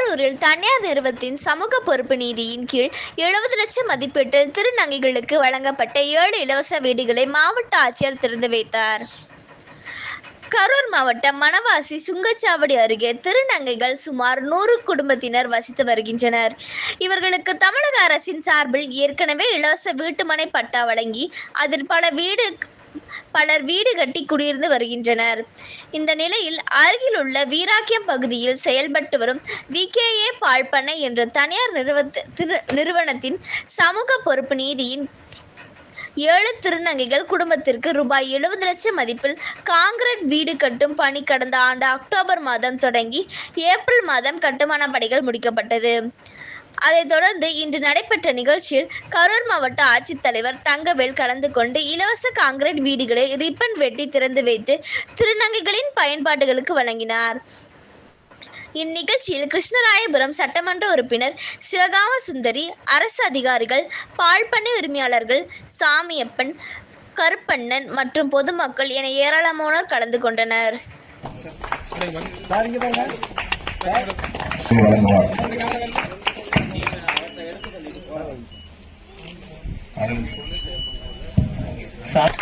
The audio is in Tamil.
கரூரில் தனியார் நிறுவனத்தின் சமூக பொறுப்பு நீதியின் கீழ் எழுபது லட்சம் மதிப்பீட்டில் திருநங்கைகளுக்கு வழங்கப்பட்ட ஏழு இலவச வீடுகளை மாவட்ட ஆட்சியர் திறந்து வைத்தார். கரூர் மாவட்டம் மணவாசி சுங்கச்சாவடி அருகே திருநங்கைகள் சுமார் நூறு குடும்பத்தினர் வசித்து வருகின்றனர். இவர்களுக்கு தமிழக அரசின் சார்பில் ஏற்கனவே இலவச வீட்டுமனை பட்டா வழங்கி அதில் பல வீடு பலர் வீடு கட்டி குடியிருந்து வருகின்றனர். இந்த நிலையில் அருகிலுள்ள வீராக்கியம் பகுதியில் செயல்பட்டு வரும் விகேஏ பாழ்பண்ணை என்ற தனியார் திரு- நிறுவனத்தின் சமூக பொறுப்பு நீதியின் ஏழு திருநங்கைகள் குடும்பத்திற்கு ரூபாய் எழுபது லட்சம் மதிப்பில் காங்கிரீட் வீடு கட்டும் பணி கடந்த ஆண்டு அக்டோபர் மாதம் தொடங்கி ஏப்ரல் மாதம் கட்டுமான பணிகள் முடிக்கப்பட்டது. அதைத் தொடர்ந்து இன்று நடைபெற்ற நிகழ்ச்சியில் கரூர் மாவட்ட ஆட்சித்தலைவர் தங்கவேல் கலந்து கொண்டு இலவச காங்கிரீட் வீடுகளை ரிப்பன் வெட்டி திறந்து வைத்து திருநங்கைகளின் பயன்பாடுகளுக்கு வழங்கினார். இந்நிகழ்ச்சியில் கிருஷ்ணராயபுரம் சட்டமன்ற உறுப்பினர் சிவகாம சுந்தரி அரசு அதிகாரிகள் பால்பண்ணை உரிமையாளர்கள் சாமியப்பன் கருப்பண்ணன் மற்றும் பொதுமக்கள் என ஏராளமானோர் கலந்து கொண்டனர். సార్.